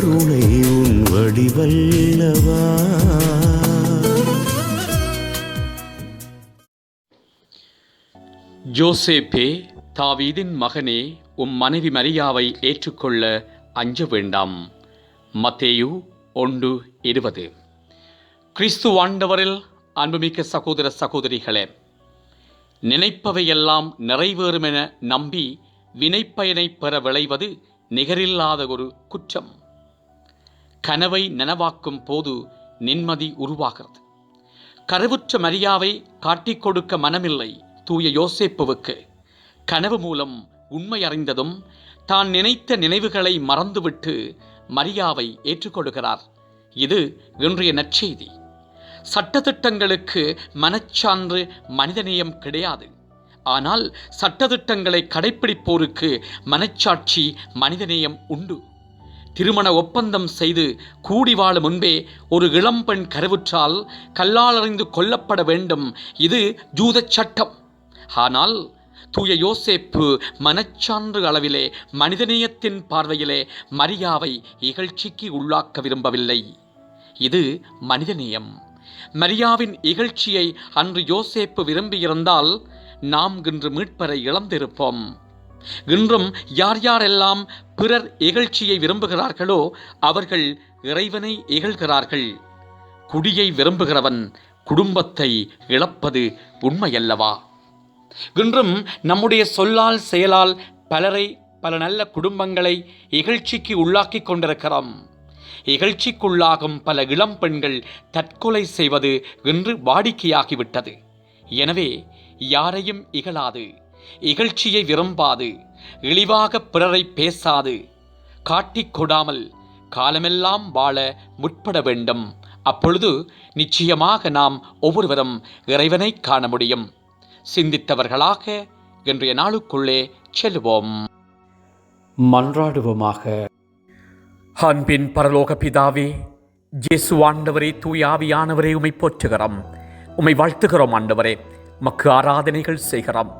கருணை உன் வடிவல்லவா? ஜோசேப்பே தாவீதின் மகனே உம் மனைவி மரியாவை ஏற்றுக்கொள்ள அஞ்ச வேண்டாம். மத்தேயு ஒன்று இருபது. கிறிஸ்து ஆண்டவரில் அன்புமிக்க சகோதர சகோதரிகளே நினைப்பவையெல்லாம் நிறைவேறுமென நம்பி வினைப்பயனை பெற விளைவது நிகரில்லாத ஒரு குற்றம். கனவை நனவாக்கும் போது நிம்மதி உருவாகிறது. கருவுற்ற மரியாவை காட்டிக் கொடுக்க மனமில்லை தூய யோசேப்புவுக்கு. கனவு மூலம் உண்மை அறிந்ததும் தான் நினைத்த நினைவுகளை மறந்துவிட்டு மரியாவை ஏற்றுக்கொள்கிறார் இது இன்றைய நற்செய்தி. சட்டதிட்டங்களுக்கு மனச்சான்று மனிதநேயம் கிடையாது. ஆனால் சட்டதிட்டங்களை கடைப்பிடிப்போருக்கு மனச்சாட்சி மனிதநேயம் உண்டு. திருமண ஒப்பந்தம் செய்து கூடி வாழும் முன்பே ஒரு இளம்பெண் கருவுற்றால் கல்லாலறிந்து கொல்லப்பட வேண்டும். இது ஜூதச் சட்டம். ஆனால் தூய யோசேப்பு மனச்சான்று அளவிலே மனிதநேயத்தின் பார்வையிலே மரியாவை இகழ்ச்சிக்கு உள்ளாக்க விரும்பவில்லை. இது மனிதநேயம். மரியாவின் இகழ்ச்சியை அன்று யோசேப்பு விரும்பியிருந்தால் நாம் இன்று மீட்பரை இழந்திருப்போம். இன்றும் யார் யாரெல்லாம் பிறர் இகழ்ச்சியை விரும்புகிறார்களோ அவர்கள் இறைவனை இகழ்கிறார்கள். குடியை விரும்புகிறவன் குடும்பத்தை இழப்பது உண்மையல்லவா? இன்றும் நம்முடைய சொல்லால் செயலால் பலரை பல நல்ல குடும்பங்களை இகழ்ச்சிக்கு உள்ளாக்கிக் கொண்டிருக்கிறோம். இகழ்ச்சிக்குள்ளாகும் பல இளம் பெண்கள் தற்கொலை செய்வது இன்று வாடிக்கையாகிவிட்டது. எனவே யாரையும் இகழாது. இகழ்ச்சியை விரும்பாது இழிவாக பிறரை பேசாது காட்டிக் கொடாமல் காலமெல்லாம் வாழ முற்பட வேண்டும். அப்பொழுது நிச்சயமாக நாம் ஒவ்வொருவரும் இறைவனை காண முடியும். சிந்தித்தவர்களாக இன்றைய நாளுக்குள்ளே செல்வோம். மன்றாடுவோமாக. அன்பின் பரலோக பிதாவே ஜேசு ஆண்டவரே தூய ஆவியானவரே உமை போற்றுகிறோம். உமை வாழ்த்துகிறோம் ஆண்டவரே. மக்கு ஆராதனைகள் செய்கிறோம்.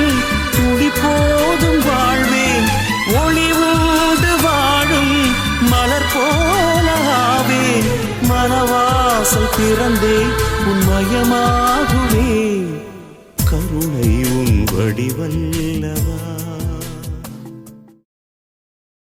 பிறந்தே உன்மயமாகுமே கருணை உன் வடிவல்லவா.